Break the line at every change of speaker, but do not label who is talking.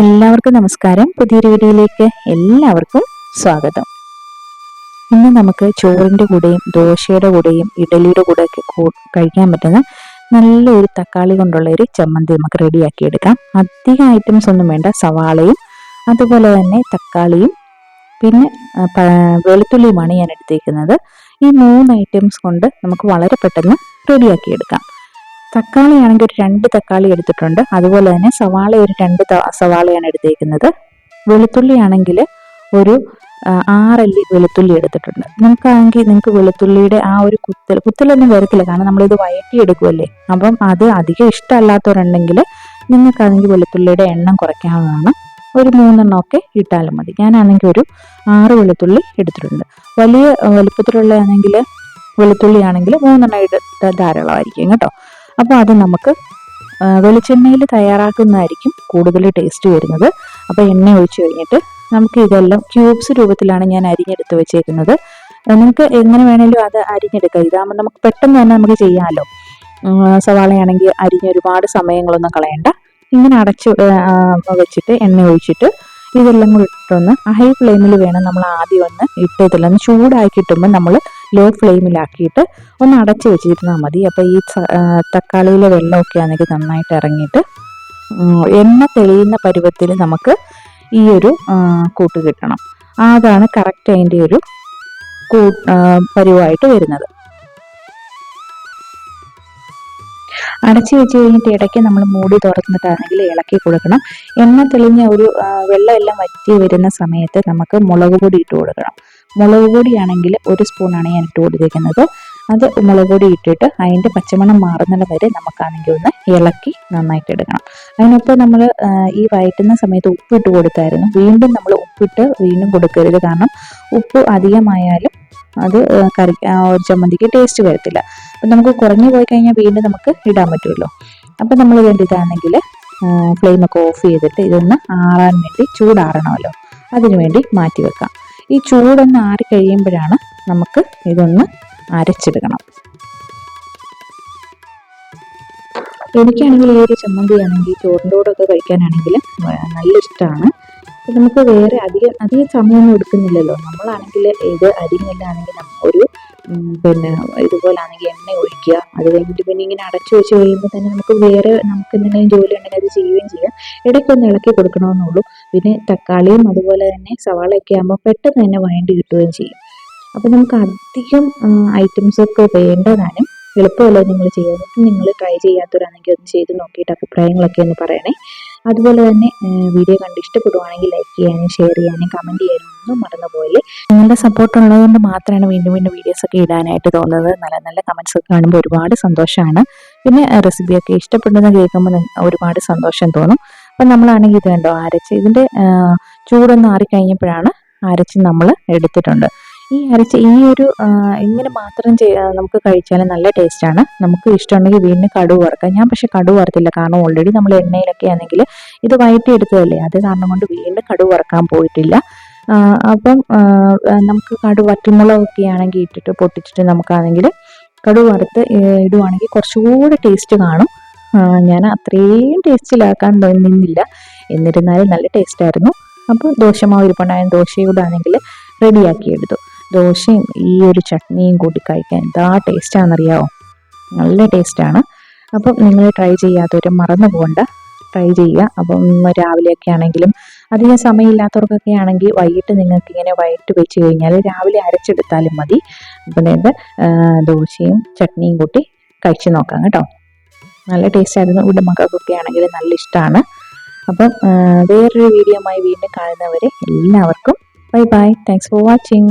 എല്ലാവർക്കും നമസ്കാരം പുതിയൊരു വീഡിയോയിലേക്ക് എല്ലാവർക്കും സ്വാഗതം ഇന്ന് നമുക്ക് ചോറിൻ്റെ കൂടെയും ദോശയുടെ കൂടെയും ഇഡലിയുടെ ഒക്കെ കഴിക്കാൻ പറ്റുന്ന നല്ലൊരു തക്കാളി കൊണ്ടുള്ള ഒരു ചമ്മന്തി നമുക്ക് റെഡിയാക്കി എടുക്കാം അധികം ഐറ്റംസ് ഒന്നും വേണ്ട സവാളയും അതുപോലെ തന്നെ തക്കാളിയും പിന്നെ വെളുത്തുള്ളിയുമാണ് ഞാൻ എടുത്തേക്കുന്നത് ഈ മൂന്ന് ഐറ്റംസ് കൊണ്ട് നമുക്ക് വളരെ പെട്ടെന്ന് റെഡിയാക്കി എടുക്കാം തക്കാളി ആണെങ്കിൽ ഒരു രണ്ട് തക്കാളി എടുത്തിട്ടുണ്ട് അതുപോലെ തന്നെ സവാള ഒരു രണ്ട് സവാളയാണ് എടുത്തേക്കുന്നത് വെളുത്തുള്ളി ആണെങ്കിൽ ഒരു ആറല്ലി വെളുത്തുള്ളി എടുത്തിട്ടുണ്ട് നമുക്കാണെങ്കിൽ നിങ്ങൾക്ക് വെളുത്തുള്ളിയുടെ ആ ഒരു കുത്തൽ കുത്തലൊന്നും വരത്തില്ല കാരണം നമ്മളിത് വയറ്റി എടുക്കുമല്ലേ അപ്പം അത് അധികം ഇഷ്ടമല്ലാത്തവരുണ്ടെങ്കിൽ നിങ്ങൾക്കാണെങ്കിൽ വെളുത്തുള്ളിയുടെ എണ്ണം കുറയ്ക്കാവുന്നതാണ് ഒരു ഒക്കെ ഇട്ടാലും മതി ഞാനാണെങ്കിൽ ഒരു ആറ് വെളുത്തുള്ളി എടുത്തിട്ടുണ്ട് വലിയ വലുപ്പത്തിലുള്ള ആണെങ്കിൽ വെളുത്തുള്ളി ആണെങ്കിൽ മൂന്നെണ്ണം ഇട്ട് ധാരാളമായിരിക്കും കേട്ടോ അപ്പോൾ അത് നമുക്ക് വെളിച്ചെണ്ണയിൽ തയ്യാറാക്കുന്നതായിരിക്കും കൂടുതൽ ടേസ്റ്റ് വരുന്നത് അപ്പോൾ എണ്ണ ഒഴിച്ച് കഴിഞ്ഞിട്ട് നമുക്ക് ഇതെല്ലാം ക്യൂബ്സ് രൂപത്തിലാണ് ഞാൻ അരിഞ്ഞെടുത്ത് വെച്ചേക്കുന്നത് നിങ്ങൾക്ക് എങ്ങനെ വേണേലും അത് അരിഞ്ഞെടുക്കാം ഇതാകുമ്പോൾ നമുക്ക് പെട്ടെന്ന് തന്നെ നമുക്ക് ചെയ്യാമല്ലോ സവാളയാണെങ്കിൽ അരിഞ്ഞ് ഒരുപാട് സമയങ്ങളൊന്നും കളയണ്ട ഇങ്ങനെ അടച്ച് വെച്ചിട്ട് എണ്ണ ഒഴിച്ചിട്ട് ഇതെല്ലാം കൂടി ഇട്ടൊന്ന് ഹൈ ഫ്ലെയിമിൽ വേണം നമ്മൾ ആദ്യം ഒന്ന് ഇട്ട് ഇതെല്ലാം ഒന്ന് ചൂടാക്കി ഇട്ടുമ്പോൾ നമ്മൾ ലോ ഫ്ലെയിമിലാക്കിയിട്ട് ഒന്ന് അടച്ച് വെച്ചിരുന്നാൽ മതി അപ്പോൾ ഈ തക്കാളിയിലെ വെള്ളമൊക്കെ ആണെങ്കിൽ നന്നായിട്ട് ഇറങ്ങിയിട്ട് എണ്ണ തെളിയുന്ന പരുവത്തിൽ നമുക്ക് ഈ ഒരു കൂട്ട് കിട്ടണം അതാണ് കറക്റ്റ് അതിൻ്റെ ഒരു പരുവായിട്ട് വരുന്നത് അടച്ചു വെച്ച് കഴിഞ്ഞിട്ട് ഇടയ്ക്ക് നമ്മൾ മൂടി തുറന്നിട്ടാണെങ്കിൽ ഇളക്കി കൊടുക്കണം എണ്ണ തെളിഞ്ഞ ഒരു എല്ലാം വറ്റി വരുന്ന സമയത്ത് നമുക്ക് മുളക് പൊടി ഇട്ട് കൊടുക്കണം മുളക് പൊടിയാണെങ്കിൽ ഒരു സ്പൂണാണ് ഞാൻ ഇട്ട് കൊടുത്തിരിക്കുന്നത് അത് മുളക് പൊടി ഇട്ടിട്ട് അതിൻ്റെ പച്ചമണം മാറുന്നത് വരെ നമുക്കാണെങ്കിൽ ഒന്ന് ഇളക്കി നന്നായിട്ട് എടുക്കണം അതിനൊപ്പം നമ്മൾ ഈ വയറ്റുന്ന സമയത്ത് ഉപ്പിട്ട് കൊടുത്തായിരുന്നു വീണ്ടും നമ്മൾ ഉപ്പിട്ട് വീണ്ടും കൊടുക്കരുത് കാരണം ഉപ്പ് അധികമായാലും അത് കറി ഒരു ചമ്മന്തിക്ക് ടേസ്റ്റ് വരത്തില്ല അപ്പം നമുക്ക് കുറഞ്ഞു പോയി കഴിഞ്ഞാൽ വീണ്ടും നമുക്ക് ഇടാൻ പറ്റുമല്ലോ അപ്പം നമ്മൾ വേണ്ടിയിട്ടാണെങ്കിൽ ഫ്ലെയിമൊക്കെ ഓഫ് ചെയ്തിട്ട് ഇതൊന്ന് ആറാൻ വേണ്ടി ചൂടാറണമല്ലോ അതിനു വേണ്ടി മാറ്റി വെക്കാം ഈ ചൂടൊന്ന് ആറി കഴിയുമ്പോഴാണ് നമുക്ക് ഇതൊന്ന് അരച്ചെടുക്കണം എനിക്കാണെങ്കിൽ ഈ ഒരു ചമ്മന്തി ആണെങ്കിൽ ചോറിൻ്റെ കൂടെ ഒക്കെ കഴിക്കാനാണെങ്കിൽ നല്ല ഇഷ്ടമാണ് നമുക്ക് വേറെ അധികം അധികം സമയമൊന്നും എടുക്കുന്നില്ലല്ലോ നമ്മളാണെങ്കിൽ ഇത് അരിഞ്ഞല്ലാണെങ്കിൽ ഒരു പിന്നെ ഇതുപോലെ ആണെങ്കിൽ എണ്ണ ഒഴിക്കുക അത് കഴിഞ്ഞിട്ട് പിന്നെ ഇങ്ങനെ അടച്ചു വെച്ച് കഴിയുമ്പോൾ തന്നെ നമുക്ക് വേറെ നമുക്ക് എന്തെങ്കിലും ജോലി ഉണ്ടെങ്കിൽ അത് ചെയ്യുകയും ചെയ്യാം ഇടയ്ക്കൊന്ന് ഇളക്കി കൊടുക്കണമെന്നുള്ളൂ പിന്നെ തക്കാളിയും അതുപോലെ തന്നെ സവാളയൊക്കെ ആകുമ്പോൾ പെട്ടെന്ന് തന്നെ വഴണ്ടി കിട്ടുകയും ചെയ്യും അപ്പോൾ നമുക്ക് അധികം ഐറ്റംസൊക്കെ വേണ്ടതാനും എളുപ്പമല്ലേ നിങ്ങൾ ചെയ്യാൻ നിങ്ങൾ ട്രൈ ചെയ്യാത്തവരാണെങ്കിൽ ഒന്ന് ചെയ്ത് നോക്കിയിട്ട് അഭിപ്രായങ്ങളൊക്കെ ഒന്ന് പറയണേ അതുപോലെ തന്നെ വീഡിയോ കണ്ട് ഇഷ്ടപ്പെടുവാണെങ്കിൽ ലൈക്ക് ചെയ്യാനും ഷെയർ ചെയ്യാനും കമൻറ്റ് ചെയ്യാനും ഒന്നും മറന്നുപോയില്ലേ നിങ്ങളുടെ സപ്പോർട്ട് ഉള്ളതുകൊണ്ട് മാത്രമാണ് വീണ്ടും വീണ്ടും വീഡിയോസ് ഒക്കെ ഇടാനായിട്ട് തോന്നുന്നത് നല്ല നല്ല കമൻസ് ഒക്കെ കാണുമ്പോൾ ഒരുപാട് സന്തോഷമാണ് പിന്നെ റെസിപ്പി ഒക്കെ ഇഷ്ടപ്പെടുന്നത് കേൾക്കുമ്പോൾ ഒരുപാട് സന്തോഷം തോന്നും അപ്പം നമ്മളാണെങ്കിൽ ഇത് കണ്ടോ അരച്ച് ഇതിൻ്റെ ചൂടൊന്ന് ആറിക്കഴിഞ്ഞപ്പോഴാണ് അരച്ച് നമ്മൾ എടുത്തിട്ടുണ്ട് ഈ അരച്ച ഈ ഒരു ഇങ്ങനെ മാത്രം നമുക്ക് കഴിച്ചാൽ നല്ല ടേസ്റ്റാണ് നമുക്ക് ഇഷ്ടമുണ്ടെങ്കിൽ വീണ്ടും കടു വറുക്കാം ഞാൻ പക്ഷെ കടു വറുത്തില്ല കാരണം ഓൾറെഡി നമ്മൾ എണ്ണയിലൊക്കെ ആണെങ്കിൽ ഇത് വയറ്റി എടുത്തതല്ലേ അത് കാരണം കൊണ്ട് വീണ്ടും കടു വറക്കാൻ പോയിട്ടില്ല അപ്പം നമുക്ക് കടു വറ്റുമുളകൊക്കെ ആണെങ്കിൽ ഇട്ടിട്ട് പൊട്ടിച്ചിട്ട് നമുക്കാണെങ്കിൽ കടു വറുത്ത് ഇടുവാണെങ്കിൽ കുറച്ചുകൂടെ ടേസ്റ്റ് കാണും ഞാൻ അത്രയും ടേസ്റ്റിലാക്കാൻ നിന്നില്ല എന്നിരുന്നാലും നല്ല ടേസ്റ്റായിരുന്നു അപ്പോൾ ദോശമാവ് ഇരിപ്പുണ്ടായ ദോശ കൂടെ ആണെങ്കിൽ റെഡിയാക്കിയെടുത്തു ദോശയും ഈ ഒരു ചട്നിയും കൂട്ടി കഴിക്കാൻ എന്താ ആണെന്നറിയാവോ നല്ല ടേസ്റ്റാണ് അപ്പം നിങ്ങൾ ട്രൈ ചെയ്യാത്തവരും മറന്നു പോകണ്ട ട്രൈ ചെയ്യുക അപ്പം രാവിലെയൊക്കെ ആണെങ്കിലും അധികം സമയമില്ലാത്തവർക്കൊക്കെ ആണെങ്കിൽ വൈകിട്ട് നിങ്ങൾക്ക് ഇങ്ങനെ വൈകിട്ട് വെച്ച് കഴിഞ്ഞാൽ രാവിലെ അരച്ചെടുത്താലും മതി അപ്പം ഇത് ദോശയും ചട്നിയും കൂട്ടി കഴിച്ച് നോക്കാം കേട്ടോ നല്ല ടേസ്റ്റ് ആയിരുന്നു ഇവിടെ മക്കൾക്കൊക്കെ ആണെങ്കിൽ നല്ല ഇഷ്ടമാണ് അപ്പം വേറൊരു വീഡിയോ ആയി വീണ്ടും കാണുന്നവരെ എല്ലാവർക്കും bye bye thanks for watching